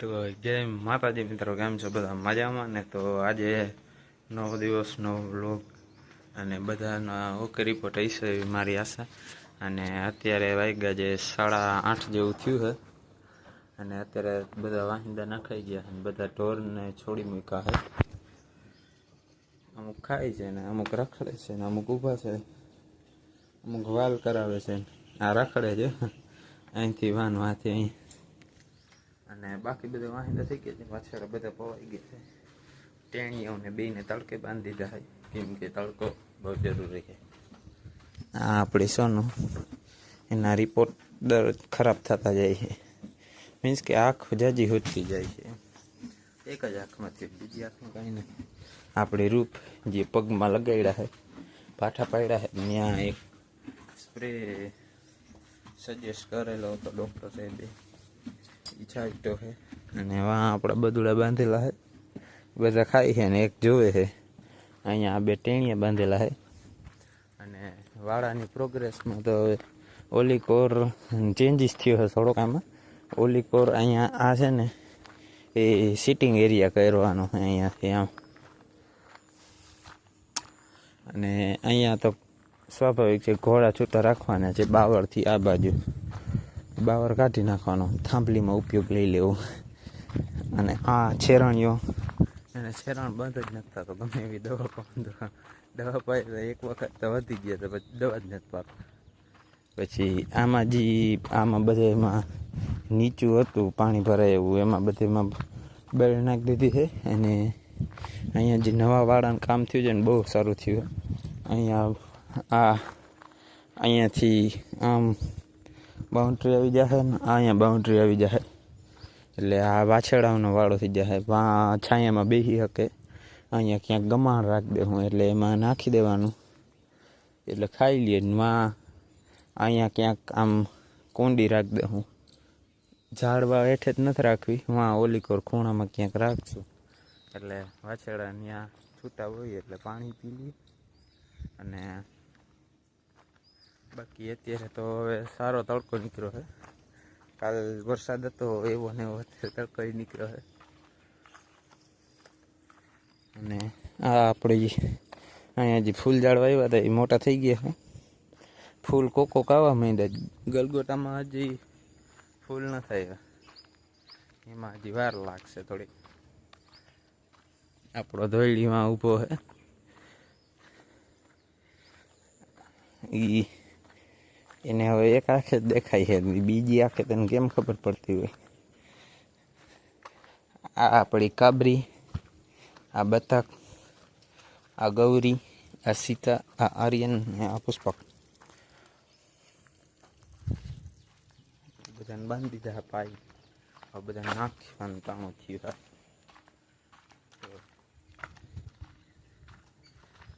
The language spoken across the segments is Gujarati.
તો જય માતાજી મિત્રો કેમ છો? બધા મજામાં? ને તો આજે નવો દિવસ, નવો બ્લોગ અને બધાના ઓકે રિપોર્ટ હશે એવી મારી આશા. અને અત્યારે વાગ્યા જે સાડા આઠ જેવું થયું છે. અને અત્યારે બધા વાહિંદા નખાઈ ગયા અને બધા ઢોરને છોડી મૂક્યા છે. અમુક ખાય છે ને અમુક રખડે છે ને અમુક ઊભા છે. અમુક વાલ કરાવે છે આ રખડે છે. અહીંથી વાન વાથી અહીં. અને બાકી બધા વાહિંદા થઈ ગયા છે પાછળ બધા પવાઈ ગયા છે. ટેણીઓને બેને તડકે બાંધી દીધા છે. કેમ કે તડકો બહુ જરૂરી છે. આ આપણી સોનું, એના રિપોર્ટ દર ખરાબ થતા જાય છે. મીન્સ કે આંખ જાજી હોતી જાય છે. એક જ આંખમાંથી બીજી આંખમાં કાંઈ નથી. આપણી રૂપ જે પગમાં લગાડ્યા છે, પાઠા પાડ્યા છે, ત્યાં એક સ્પ્રે સજેસ્ટ કરેલો હતો ડૉક્ટર સાહેબે. ઈચ્છાઈટો છે અને વાં આપણા બદુડા બાંધેલા છે બધા ખાય છે અને એક જોવે છે અહીંયા બે ટેણીયા બાંધેલા છે અને વાળાની પ્રોગ્રેસમાં તો હવે ઓલી ચેન્જીસ થયો છે થોડોક આમાં. ઓલી કોર અહીંયા આ છે ને, એ સિટિંગ એરિયા કરવાનો છે અહીંયાથી આમ. અને અહીંયા તો સ્વાભાવિક છે, ઘોડા છૂટા રાખવાના છે, બાવળથી આ બાજુ. બાવર કાઢી નાખવાનો. થાંભલીમાં ઉપયોગ લઈ લેવો. અને આ છેરણીઓ. એને છેરાણ બંધ જ નથી થતો. ગમે એવી દવા પણ દવા પાય તો એક વખત તો વધી ગયા તો પછી દવા જ નથી પાડતો પછી આમાં જે આમાં બધે એમાં નીચું હતું પાણી ભરાય એવું એમાં બધેમાં બેલ નાખી દીધી છે. અને અહીંયા જે નવા વાળાનું કામ થયું છે ને બહુ સારું થયું. અહીંયા આ અહીંયાથી આમ બાઉન્ડ્રી આવી જશે ને અહીંયા બાઉન્ડ્રી આવી જશે એટલે આ વાછેડાઓનો વાળો થઈ જશે છાયામાં બેસી શકે અહીંયા ક્યાંક ગમાણ રાખી દે હું, એટલે એમાં નાખી દેવાનું. એટલે ખાઈ લઈએ વા અહીંયા ક્યાંક આમ કુંડી રાખી દે હું. ઝાડવા હેઠે જ નથી રાખવી. વાં ઓલી કોર ખૂણામાં ક્યાંક રાખશું. એટલે વાછેડા ત્યાં છૂટા હોય એટલે પાણી પી લઈએ અને બાકી અત્યારે તો હવે સારો તડકો નીકળ્યો છે. કાલ વરસાદ હતો, એવો ને એવો તડકો નીકળ્યો છે. અને આ આપણે અહીંયા જે ફૂલ ઝાડવા આવ્યા હતા, એ મોટા થઈ ગયા છે. ફૂલ કોકો કાવા માંડ્યા, ગલગોટામાં હજી ફૂલ ન થાય. એમાં હજી વાર લાગશે થોડી આપણો ધોઈડીમાં ઊભો છે. ઈ એને હવે એક આંખે જ દેખાય છે બીજી આંખે તને કેમ ખબર પડતી હોય આ આપણી કાબરી આ બતક આ ગૌરી આ સીતા આ આર્યન ને આ પુષ્પક બધાને બાંધી દીધા પાઈ આ બધા નાખવાનું તાણું થયું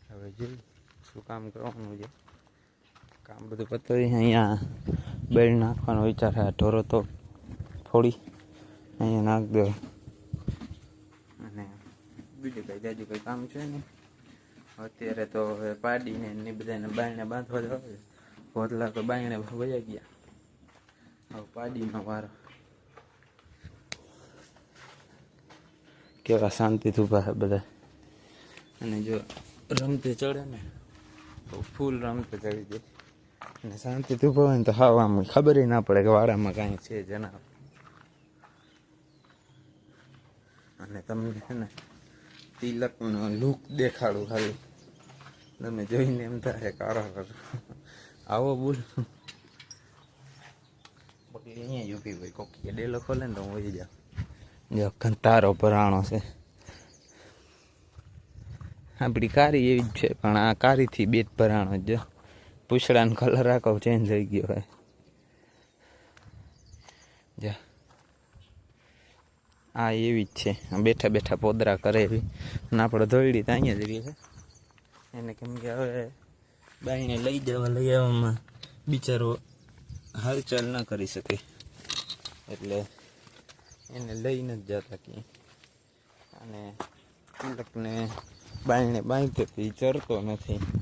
હવે જોઈ શું કામ કરવાનું છે કામ બધું પતાવી અહીંયા બેડ નાખવાનો વિચાર છે. ઢોરો તો થોડી અહીંયા નાખ દો. અને બીજું કંઈ જાજુ કંઈ કામ છે ને અત્યારે તો હવે પાડીને ને બધાને બાયણે બાંધવા જવા ભોતલા તો બાયણે વયા ગયા. હવે પાડીનો વારો. કેવા શાંતિથી ઊભા બધા. અને જો રમતે ચડે ને, તો ફૂલ રમતે ચડી જાય. અને શાંતિ ઊભો હોય ને તો હા આમ ખબર ના પડે કે વાડામાં કાંઈ છે જનાવ અને તમને છે ને તિલકનો લુક દેખાડું ખાલી. તમે જોઈને એમ થાય કારો આવો બોલ. બાકી અહીંયા યુપી ભાઈ કોક ડેલો ખોલે ને તો હું વહી જાઉં. જો કંતારો ભરાણો છે. આપણી કારી એવી જ છે પણ આ કારીથી બેટ ભરાણો જ જો પૂછડાનો કલર રાખો ચેન્જ થઈ ગયો હોય. જા. આ એવી જ છે. બેઠા બેઠા પોદરા કરે એવી. અને આપણે ધોઈડી તો અહીંયા જ રહી છે. એને કેમ કે હવે બાઈને લઈ જવા, લઈ આવવામાં બિચારો હાલચાલ ના કરી શકે. એટલે એને લઈને જ જતા કે અને તિલકને બાઈને બાંધતો તો ચરતો નથી.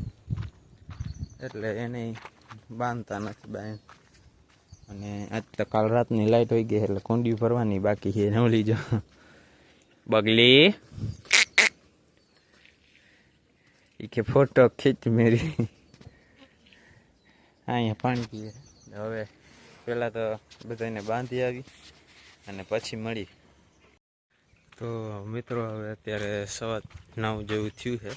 એટલે એને બાંધતા નથી બાંધ. અને આજ તો કાલ રાતની લાઈટ હોઈ ગઈ એટલે કુંડી ભરવાની બાકી છે ન લીજો બગલી. એ કે ફોટો ખીચ મેરી. અહીંયા પાણી પીએ. હવે પહેલાં તો બધાને બાંધી આવી અને પછી મળી. તો મિત્રો, હવે અત્યારે સવા નવ જેવું થયું છે.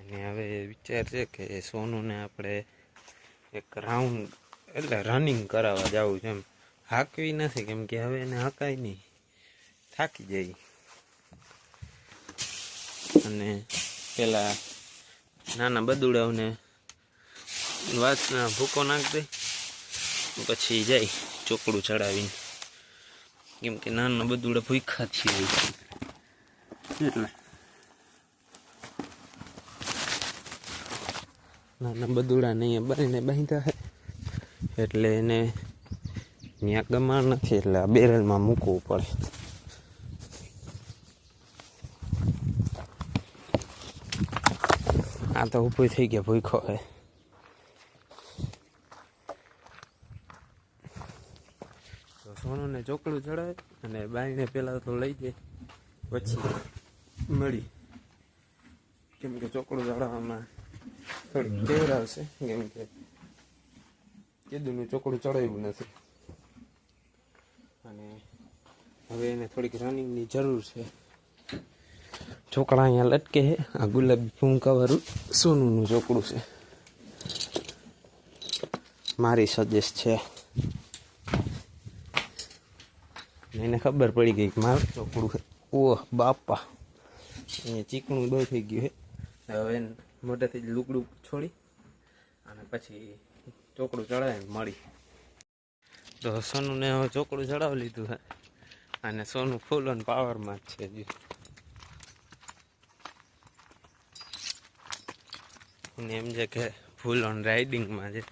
અને હવે વિચાર છે કે સોનુને આપણે એક રાઉન્ડ એટલે રનિંગ કરાવવા જવું છે એમ. હાંકવી નથી, કેમ કે હવે એને હકાય નહીં. થાકી જાય. અને પેલા નાના બદુડાઓને વાસના ભૂકો નાખ દે, પછી જાય ચોકડું ચડાવીને. કેમ કે નાના બદુડા ભૂખા છીએ એટલે નાના બદુડા નહીં અહીંયા બાઈને બાંધ્યા છે એટલે એને ત્યાં ગમાણ નથી, એટલે આ બેરલમાં મૂકવું પડે. આ તો ઊભું થઈ ગયા ભૂખો હે. સોનુને ચોકડું ચડાવે અને બાઈને પહેલાં તો લઈ જાય, પછી મળી. કેમ કે ચોકડું ચડાવવામાં થોડીક આવશે કેમ કે કીધુંનું ચોકડું ચડાવ્યું નથી. અને હવે એને થોડીક રનિંગની જરૂર છે. ચોકડા અહીંયા લટકે છે. આ ગુલાબી ફૂંકાવાળું સોનુનું ચોકડું છે. મારી સજેસ્ટ છે. એને ખબર પડી ગઈ કે મારું ચોકડું છે. ઓહ, બાપા. અહીંયા ચીકણું બહુ થઈ ગયું છે. હવે મોઢેથી જ લુકડું છોડી અને પછી ચોકડું ચડાવી મળી. તો સોનુને હવે ચોકડું ચડાવી લીધું છે અને સોનું ફૂલ ઓન પાવરમાં જ છે હજી. એને એમ છે કે ફૂલ ઓન રાઇડિંગમાં છે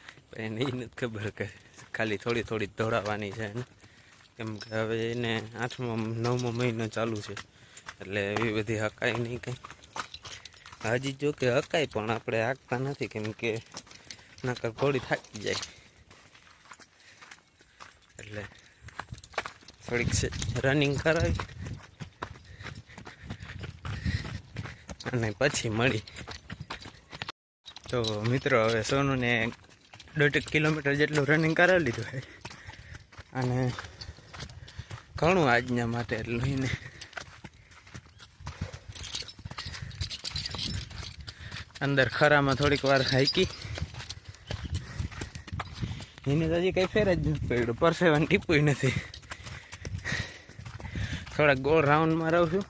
એને એ નથી ખબર કે ખાલી થોડી થોડી દોડાવવાની છે એને. કેમ કે હવે એને આઠમો, નવમો મહિનો ચાલુ છે, એટલે એવી બધી હકાય નહીં કંઈ. હજી જો કે હકાય, પણ આપણે હાંકતા નથી, કેમ કે નકર ઘોડી થાકી જાય. એટલે થોડીક રનિંગ કરાવી. અને પછી મળી. તો મિત્રો, હવે સોનુને દોઢેક કિલોમીટર જેટલું રનિંગ કરાવી લીધું છે. અને ઘણું આજના માટે એટલું એને અંદર ખરામાં થોડીક વાર હાઈકી એને તો હજી કંઈ ફેર જ નથી પડ્યું. પરસેવાનું ટીપું નથી. થોડાક ગોળ રાઉન્ડમાં રહું છું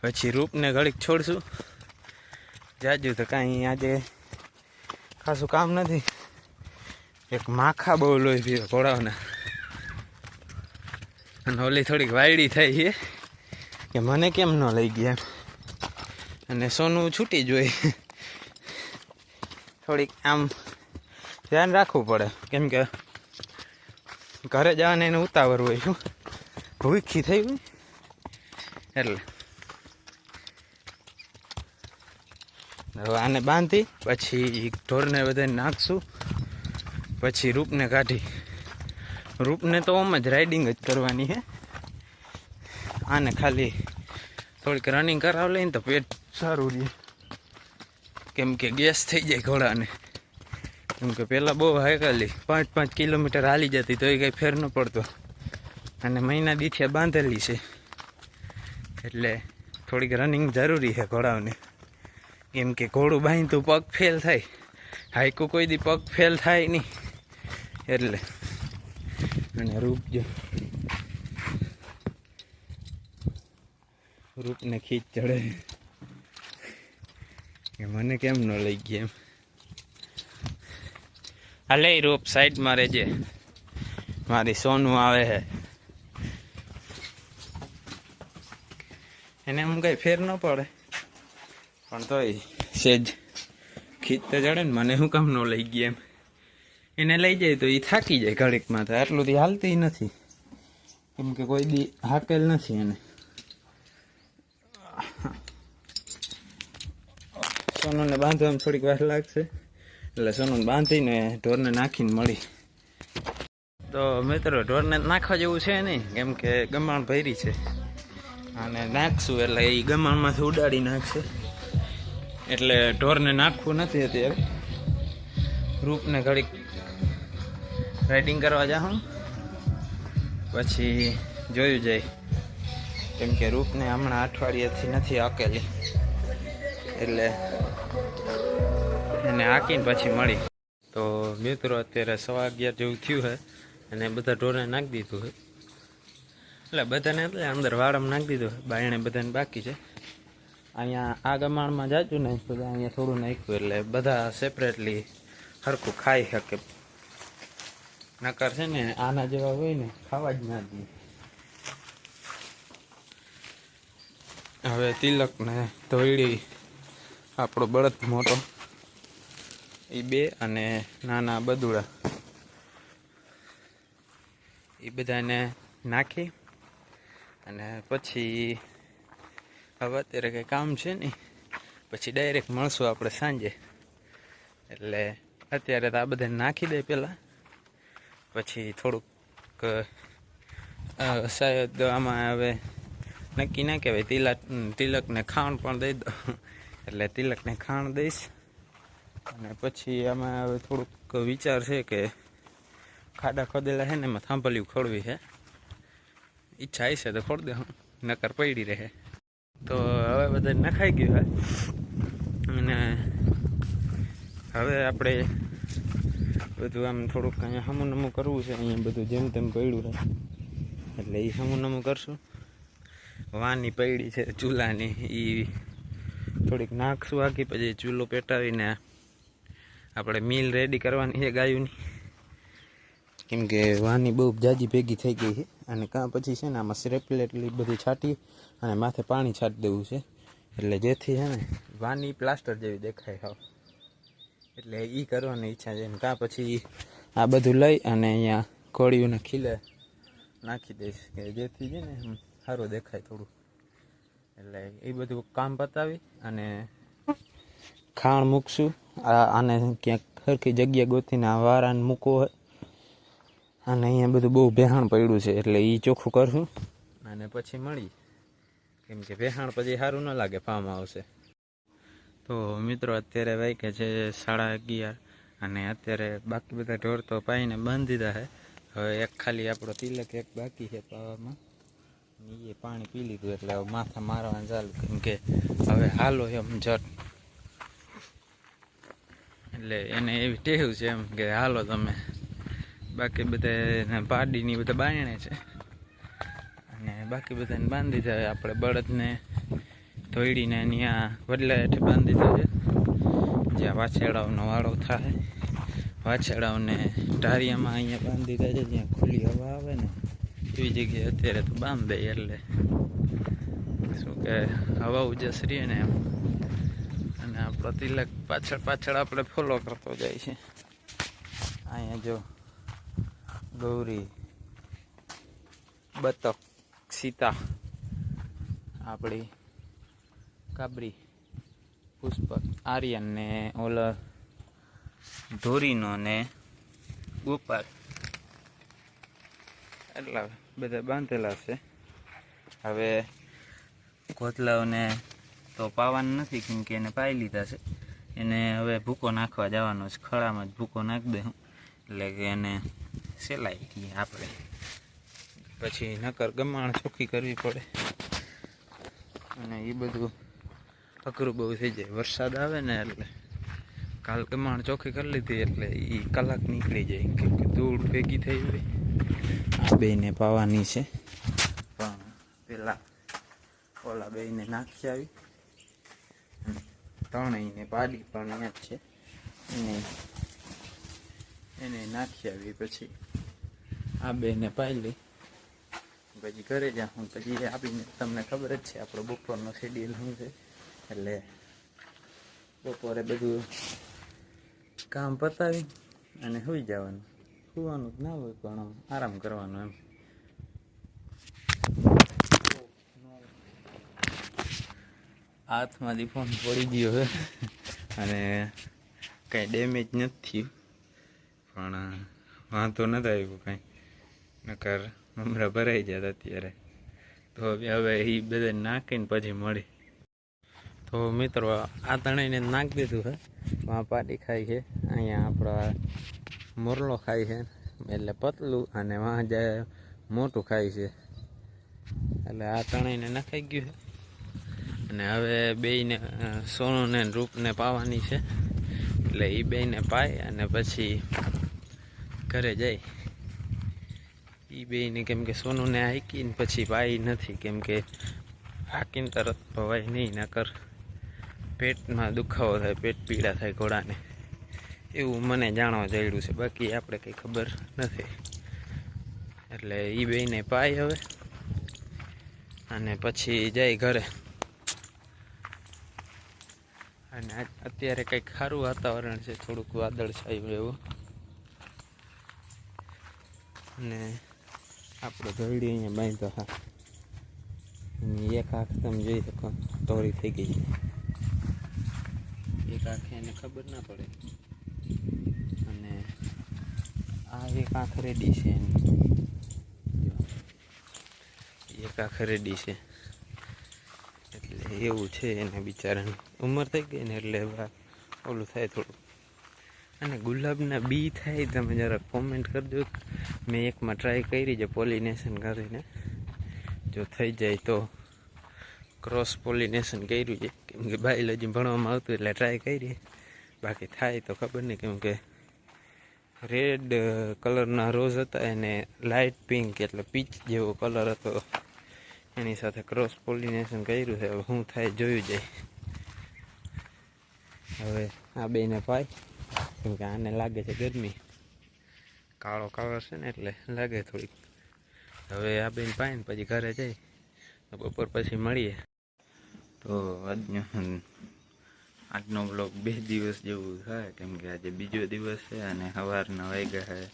પછી રૂપને ઘડીક છોડશું. જાજુ તો કાંઈ આજે ખાસું કામ નથી. એક માખા બહુ લોહી પીવે ઘોડાઓના. અને ઓલી થોડીક વાયડી થઈ છે. કે મને કેમ ન લઈ ગયા અને સોનું છૂટી જોઈ થોડીક આમ ધ્યાન રાખવું પડે. કેમ કે ઘરે જવાને એને ઉતાવળ હોય શું? ભૂખી થઈ હોય. એટલે. હવે આને બાંધી, પછી ઢોરને બધાને નાખશું. પછી રૂપને કાઢી. રૂપને તો આમ જ રાઇડિંગ જ કરવાની છે આને ખાલી થોડીક રનિંગ કરાવ લઈને તો પેટ સારું રહે કેમ કે ગેસ થઈ જાય ઘોડાને કેમ કે પહેલાં બહુ હાઈકાલી પાંચ પાંચ કિલોમીટર હાલી જતી તો એ કંઈ ફેર ન પડતો અને મહિના દીઠિયા બાંધેલી છે એટલે થોડીક રનિંગ જરૂરી છે ઘોડાઓને કેમ કે ઘોડું બાંધતું પગ ફેલ થાય હાઈકું કોઈ દી પગ ફેલ થાય નહીં એટલે અને રૂપ જો રૂપને ખીચ ચડે. કે મને કેમ ન લઈ ગયા એમ. હાલે રૂપ, સાઈડમાં રહેજે. મારી સોનું આવે છે એને હું કઈ ફેર ન પડે. પણ તોય સેજ ખીચ તો ચડે ને મને શું કામ ન લઈ ગયા એમ. એને લઈ જાય તો એ થાકી જાય ઘડીકમાં તો. આટલું બધી હાલતી નથી. કેમ કે કોઈ દી હાકેલ નથી એને. સોનુને બાંધવામાં થોડીક વાર લાગશે. એટલે સોનુને બાંધીને ઢોરને નાખીને મળી. તો મિત્રો, ઢોરને નાખવા જેવું છે નહીં, કેમ કે ગમાણ ભરી છે. અને નાખશું એટલે એ ગમાણમાંથી ઉડાડી નાખશે. એટલે ઢોરને નાખવું નથી અત્યારે રૂપને ઘડીક રાઇડિંગ કરવા જાઉં પછી જોયું જાય. કેમ કે રૂપને હમણાં અઠવાડિયાથી નથી આકેલી. એટલે એને હાકીને પછી મળી. તો મિત્રો, અત્યારે સવા અગિયાર જેવું થયું છે અને બધા ઢોરને નાખી દીધું છે એટલે બધાને એટલે અંદર વાળામાં નાખી દીધું છે બાયણે બધાને બાકી છે. અહીંયા આ ગમાણમાં જાજુ ને, તો અહીંયા થોડું નાખ્યું, એટલે બધા સેપરેટલી સરખું ખાઈ શકે. નકર છે ને, આના જેવા હોય ને, ખાવા જ ના દે. હવે તિલક ને ધોઈડી આપણો બળદ મોટો. એ બે અને નાના બદુડા. એ બધાને નાખી અને પછી હવે અત્યારે કંઈ કામ છે નહીં. પછી ડાયરેક્ટ મળશું આપણે સાંજે. એટલે અત્યારે તો આ બધાને નાખી દે પહેલાં. પછી થોડુંક શાયદ આમાં હવે નક્કી ના કહેવાય. તિલક, તિલકને ખાણ પણ દઈ દો એટલે તિલકને ખાણ દઈશ. અને પછી આમાં હવે થોડુંક વિચાર છે કે ખાડા ખોદેલા છે ને એમાં થાંભલિયું ખોડવી છે. ઈચ્છા છે તો ખોડ દે નકર પડી રહે. તો હવે બધા નખાઈ ગયું હોય. અને હવે આપણે બધું આમ થોડુંક અહીંયા હમું નમું કરવું છે, અહીંયા બધું જેમ તેમ પડ્યું છે એટલે એ હમું નમું કરશું. વાની પૈડી છે, ચૂલાની. એ થોડીક નાખશું આખી, પછી ચૂલો પેટાવીને આપણે મિલ રેડી કરવાની છે ગાયુંની. કેમ કે વાની બહુ જાજી ભેગી થઈ ગઈ છે અને કાં પછી છે ને આમાં સ્રેપલેટલી બધી છાંટી અને માથે પાણી છાંટી દેવું છે. એટલે જેથી છે ને વાની પ્લાસ્ટર જેવી દેખાય હાવ. એટલે એ કરવાની ઈચ્છા છે કાં પછી આ બધું લઈ અને અહીંયા કોળીઓને ખીલે નાખી દઈશ કે જેથી છે ને સારું દેખાય થોડું. એટલે એ બધું કામ પતાવી અને ખાણ મૂકશું. આને ક્યાંક સરખી જગ્યા ગોતીને આ વારાને મૂકવો હોય. અને અહીંયા બધું બહુ ભેહાણ પડ્યું છે, એટલે એ ચોખ્ખું કરશું. અને પછી મળી. કેમ કે ભેહાણ પછી સારું ન લાગે ફાર્મ આવશે. તો મિત્રો, અત્યારે વાગ્યા છે સાડા અગિયાર, અને અત્યારે બાકી બધા ઢોર તો પાઈને બાંધી દીધા છે. હવે એક ખાલી આપણો તિલક, એક બાકી છે પાવામાં. એ પાણી પી લીધું, એટલે માથા મારવાનું ચાલુ. કેમ કે હવે હાલો એમ જટ. એટલે એને એવી ટેવ છે એમ કે હાલો તમે. બાકી બધા પાડીની બધા બાયણે છે. અને બાકી બધાને બાંધી જાય આપણે બળદને ધોઈડીને ત્યાં વડલા હેઠે બાંધી દીધા જ્યાં વાછેડાઓનો વાળો થાય. વાછેડાઓને ઢારિયામાં અહીંયા બાંધી દીધા છે. જ્યાં ખુલ્લી હવા આવે ને, એવી જગ્યાએ અત્યારે તો બાંધ દઈએ એટલે શું કે હવા ઉજસ રહીએ ને એમ. અને આપણો તિલક પાછળ પાછળ આપણે ફોલો કરતો જાય છે. અહીંયા જો ગૌરી, બતક, સીતા, આપણી કાબરી, પુષ્પક, આર્યન ને ઓલા ધોરીનો ને ગોપાલ. એટલા બધા બાંધેલા છે. હવે કોથલાઓને તો પાવાનું નથી કેમ કે એને પાઈ લીધા છે. એને હવે ભૂકો નાખવા જવાનો છે. ખળામાં જ ભૂકો નાખી દઉં એટલે કે એને સેલાઈ દઈએ આપણે. પછી નકર ગમાણ ચોખ્ખી કરવી પડે. અને એ બધું અઘરું બહુ થઈ જાય. વરસાદ આવે ને એટલે કાલ ગમાણ ચોખ્ખી કરી લીધી એટલે એ કલાક નીકળી જાય. કેમ કે ધૂળ ભેગી થઈ હોય આ બેને પાવાની છે. પણ પેલા ઓલા બેને નાખી આવી. ત્રણેયને પાડી પણ અહીંયા જ છે. એને એને નાખી આવી પછી આ બેને લઈ પછી ઘરે જાઉં પછી આપીને તમને ખબર જ છે, આપણો બપોરનો શેડ્યુલ શું છે એટલે બપોરે બધું કામ પતાવી અને સુઈ જવાનું. સુવાનું જ ના હોય પણ આમ આરામ કરવાનો એમ. હાથમાંથી ફોન પડી ગયો છે. અને કાંઈ ડેમેજ નથી. પણ વાંધો નથી આવ્યો કાંઈ. નકર મમરા ભરાઈ જતા અત્યારે. તો હવે એ બધા નાખીને પછી મળી. તો મિત્રો, આ ત્રણેયને નાખી દીધું છે. આ પાટી ખાય છે. અહીંયા આપણા મોરલો ખાય છે. એટલે પતલું અને વાં જાય મોટું ખાય છે. એટલે આ ત્રણેયને નખાઈ ગયું છે. અને હવે બેયને સોનુને રૂપને પાવાની છે. એટલે એ બેયને પાય અને પછી ઘરે જાય. એ બેયને કેમ કે સોનુને હાંકીને પછી પાઈ નથી, કેમ કે હાંકીને તરત પવાય નહીં, નકર પેટમાં દુખાવો થાય, પેટ પીડા થાય ઘોડાને. એવું મને જાણવા જડ્યું છે, બાકી આપણે કંઈ ખબર નથી. એટલે એ બેયને પાય હવે. અને પછી જાય ઘરે. અને અત્યારે કંઈક સારું વાતાવરણ છે, થોડુંક વાદળ છાયું એવું. અને આપણો દરડી અહીંયા બાંધ્યો હા. એક આંખ તમે જોઈ શકો તોરી થઈ ગઈ એક આંખે એને ખબર ના પડે. અને આ એક આંખ રેડી છે એની. એક આંખ રેડી છે. એવું છે એને બિચારાને. ઉંમર થઈ ગઈ ને એટલે ઓલું થાય થોડું. અને ગુલાબના બી થાય, તમે જરાક કોમેન્ટ કરજો. મેં એકમાં ટ્રાય કરી છે પોલિનેશન કરીને. જો થઈ જાય તો ક્રોસ પોલિનેશન કર્યું છે. કેમ કે બાયોલોજી ભણવામાં આવતું એટલે ટ્રાય કરી. બાકી થાય તો ખબર નહીં, કેમ કે રેડ કલરના રોઝ હતા એને લાઇટ પિંક એટલે પીચ જેવો કલર હતો. એની સાથે ક્રોસ પોલિનેશન કર્યું છે, હવે શું થાય જોયું જાય. હવે આ બેને પાય, કેમ કે આને લાગે છે ગરમી. કાળો કલર છે ને એટલે લાગે થોડીક. હવે આ બેન પાય ને પછી ઘરે તો બપોર પછી મળીએ. તો આજનો આજનો બ્લોગ બે દિવસ જેવું થાય, કેમ કે આજે બીજો દિવસ છે અને સવારના વાગ્યા છે.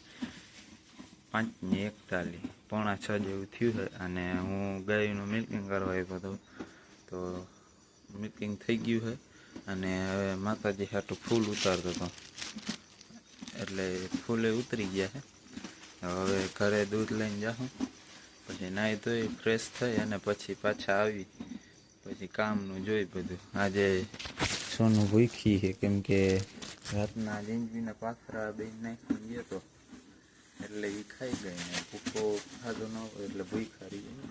પાંચ ને એકતાલીસ. પોણા છ જેવું થયું છે અને હું ગાયનું મિલ્કિંગ કરવા આવ્યો હતો. તો મિલ્કિંગ થઈ ગયું છે અને હવે માતાજી હાટું ફૂલ ઉતારતો હતો. એટલે ફૂલે ઉતરી ગયા છે. હવે ઘરે દૂધ લઈને જાઉં પછી નાહી ધોઈ ફ્રેશ થઈ અને પછી પાછા આવી. પછી કામનું જોઈ બધું. આજે સોનું ભૂખી છે કેમ કે રાતના લીંજવીના પાથરા બેન નાખી ગયો તો એટલે એ ખાઈ ગઈ ને ભૂકો ખાધો ન હોય એટલે ભૂખા રહી જાય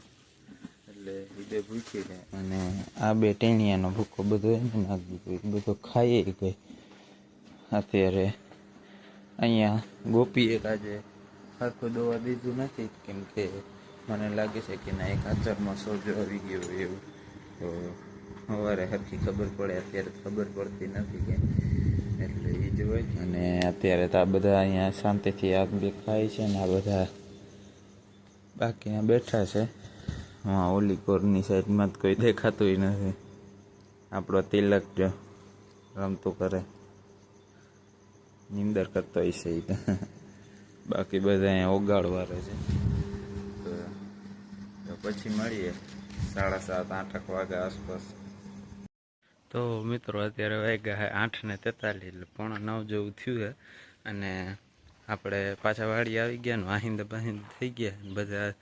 એટલે એ બે ભૂખી રહે અને આ બે ટેણિયાનો ભૂખો બધો એને નાખી એ બધો ખાઈ ગઈ. અત્યારે અહીંયા ગોપી એક આજે સરખું દવા દીધું નથી, કેમ કે મને લાગે છે કે ના, એક આચરમાં સોજો આવી ગયો એવું. તો સવારે સરખી ખબર પડે, અત્યારે ખબર પડતી નથી કે એટલે એ જ હોય. અને અત્યારે તો આ બધા અહીંયા શાંતિથી આ બે ખાય છે ને આ બધા બાકી અહીંયા બેઠા છે. હા, ઓલી કોરની સાઈડમાં તો કોઈ દેખાતું નથી. આપણો તિલક જો રમતું કરે. નિંદર કરતો હશે એ તો. બાકી બધા અહીંયા ઓગાળવા રહે છે. તો પછી મળીએ સાડા સાત, આઠ વાગ્યા આસપાસ. તો મિત્રો, અત્યારે વાગ્યા છે આઠ ને તેતાલીસ પોણા નવ જેવું થયું છે અને આપણે પાછા વાડી આવી ગયા ને, વાહિંદ બાહિંદ થઈ ગયા બધા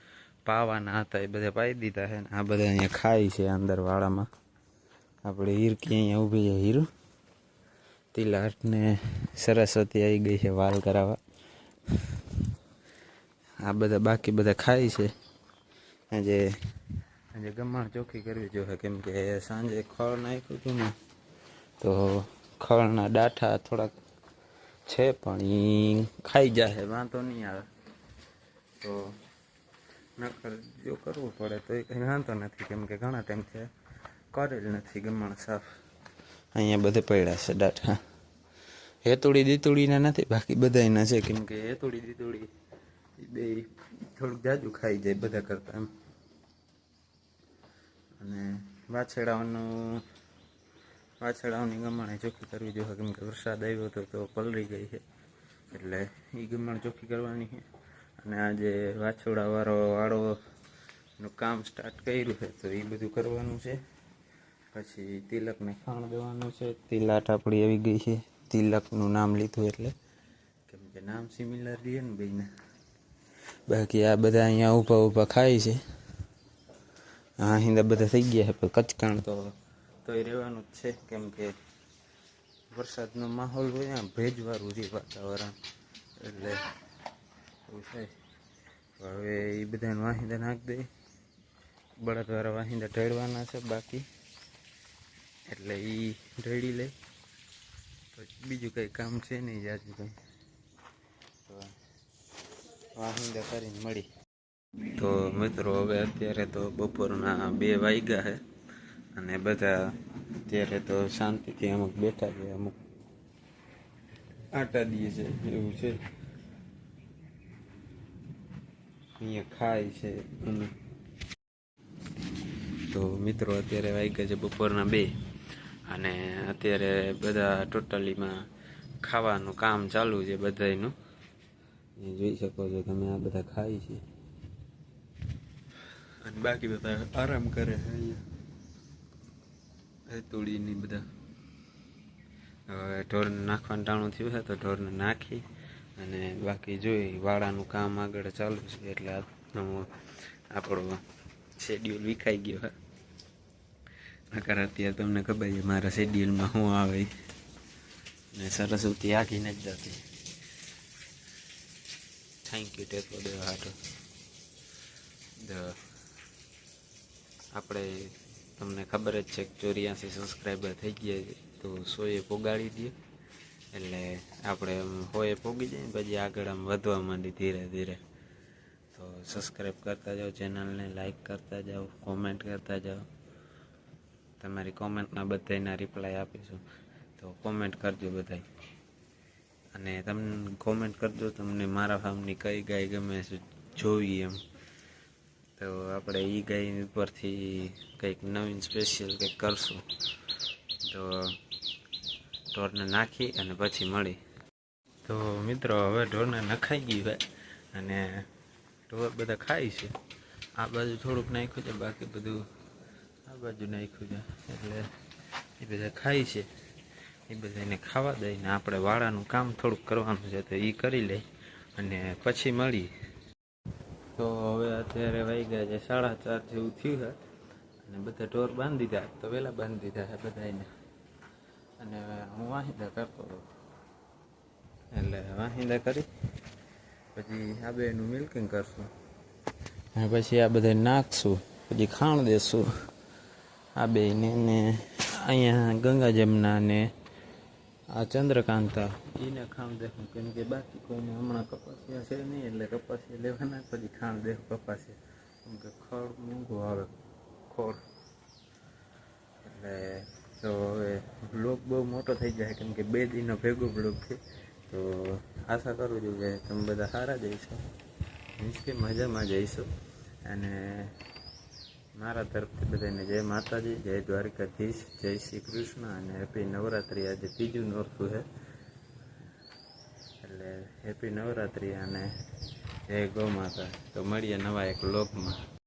પાવાના હતા એ બધા પાઈ દીધા છે આ બધા અહીંયા ખાય છે અંદર વાડામાં આપણે હીરકી અહીંયા ઊભી છે, હીરું. તિલાટ ને સરસ્વતી આવી ગઈ છે વાલ કરાવવા. આ બધા બાકી બધા ખાય છે. આજે આજે ગમાણ ચોખ્ખી કરવી જોઈએ. કેમ કે સાંજે ખળ નાખ્યું હતું ને, તો ખળના ડાઠા થોડાક છે પણ એ ખાઈ જશે વાંધો નહીં આવે. તો નકર જો કરવું પડે તો એ કંઈ વાંધો નથી, કેમ કે ઘણા ટાઈમથી કરેલ નથી ગમાણ સાફ. અહીંયા બધે પડ્યા છે ડાઠા હેતુડી દીતુડીના નથી, બાકી બધાયના છે, કેમ કે હેતુડી દીતુડી બે થોડુંક જાજુ ખાઈ જાય બધા કરતા એમ. અને વાછેડાઓનું વાછેડાઓની ગમણે ચોખ્ખી કરવી જોઈએ. કેમ કે વરસાદ આવ્યો હતો તો પલળી ગઈ છે. એટલે એ ગમણ ચોખ્ખી કરવાની છે. અને આજે વાછોડાવાળો વાળોનું કામ સ્ટાર્ટ કર્યું છે, તો એ બધું કરવાનું છે. પછી તિલકને ખાણ દેવાનું છે. તિલાટ આપણી આવી ગઈ છે. તિલકનું નામ લીધું એટલે. કેમ કે નામ સિમિલર રહીએ ને બેને બાકી આ બધા અહીંયા ઊભા ઊભા ખાય છે. હા હિંદા બધા થઈ ગયા છે, પણ કચકાણ તો તોય રહેવાનું જ છે, કેમ કે વરસાદનો માહોલ હોય ને ભેજવાળું છે વાતાવરણ. એટલે એવું છે. હવે એ બધાને વાહિંદા નાખી દે. બળદવાળા વાહિંદા ઢળવાના છે બાકી. એટલે એ ઢળી લે. પછી બીજું કંઈ કામ છે નહીં જાજુ કંઈ તો વાહિંદા કરીને મળી. તો મિત્રો, હવે અત્યારે તો બપોરના બે વાગ્યા છે અને બધા અત્યારે તો શાંતિથી અમુક બેઠા છે, અમુક આટા દીએ છે, એવું છે. અહીંયા ખાય છે તો મિત્રો, અત્યારે વાગ્યા છે બપોરના બે અને અત્યારે બધા ટોટલીમાં ખાવાનું કામ ચાલુ છે બધાયનું. જોઈ શકો છો તમે, આ બધા ખાય છે. બાકી બધા આરામ કરે છે અહીંયા. તોડીને બધા. હવે ઢોરને નાખવાનું ટાણું થયું છે, તો ઢોરને નાખી અને બાકી જોઈ, વાળાનું કામ આગળ ચાલુ છે, એટલે આપણો શેડ્યુલ વિખાઈ ગયો હા નકર અત્યારે તમને ખબર છે, મારા શેડ્યુલમાં શું આવે ને સરસ્વતી આખીને જ જતી. થેન્ક યુ ટેકો દેવા હાટો. આપણે તમને ખબર જ છે કે ચોર્યાસી સબસ્ક્રાઈબર થઈ ગયા છે, તો સોએ પોગાડી દઈએ. એટલે આપણે આમ હોએ પોગી ને પછી આગળ આમ વધવા માંડી ધીરે ધીરે. તો સબસ્ક્રાઈબ કરતા જાઓ ચેનલને લાઈક કરતા જાઓ કોમેન્ટ કરતા જાઓ. તમારી કોમેન્ટના બધાના રિપ્લાય આપીશું. તો કોમેન્ટ કરજો બધાય. અને તમને કોમેન્ટ કરજો, તમને મારા ફાર્મની કઈ ગાય ગમે છે જોવી એમ. તો આપણે એ ગાય ઉપરથી કંઈક નવીન સ્પેશિયલ કંઈક કરશું. તો ઢોરને નાખી અને પછી મળી. તો મિત્રો, હવે ઢોરને નખાઈ ગયું હોય અને ઢોર બધા ખાય છે. આ બાજુ થોડુંક નાખ્યું છે, બાકી બધું આ બાજુ નાખ્યું છે. એટલે એ બધા ખાય છે. એ બધાને ખાવા દઈને આપણે વાળાનું કામ થોડુંક કરવાનું છે, તો એ કરી લઈ અને પછી મળીએ તો હવે અત્યારે વાગ્યા છે, સાડા ચાર જેવું થયું છે. અને બધા ઢોર બાંધી દીધા તો વહેલા બાંધી દીધા છે બધાને અને હું વાહિંદા કરતો હતો. એટલે વાહિંદા કરી, પછી આ બેનું મિલ્કિંગ કરશું. અને પછી આ બધા નાખશું, પછી ખાણ દેશું. આ બેને ને અહીંયા ગંગા જમના ને આ ચંદ્રકાંતા. એને ખાંડ દેખું, કેમ કે બાકી કોઈને હમણાં કપાસિયા છે નહીં, એટલે કપાસિયા લેવાના, પછી ખામ દેખ, કપાસિયા. કેમ કે ખડ મોંઘું આવે, ખોળ. એટલે તો હવે બ્લોગ બહુ મોટો થઈ જાય, કેમ કે બે દિનનો ભેગો બ્લોગ છે. તો આશા કરું છું કે તમે બધા સારા જઈશો મીન્સ કે મજામાં જઈશું. અને મારા તરફથી બધાને જય માતાજી, જય દ્વારકાધીશ, જય શ્રી કૃષ્ણ અને હેપી નવરાત્રિ. આજે ત્રીજું નોરતું છે. એટલે હેપી નવરાત્રિ અને જય ગૌ માતા. તો મળીએ નવા એક લોકમાં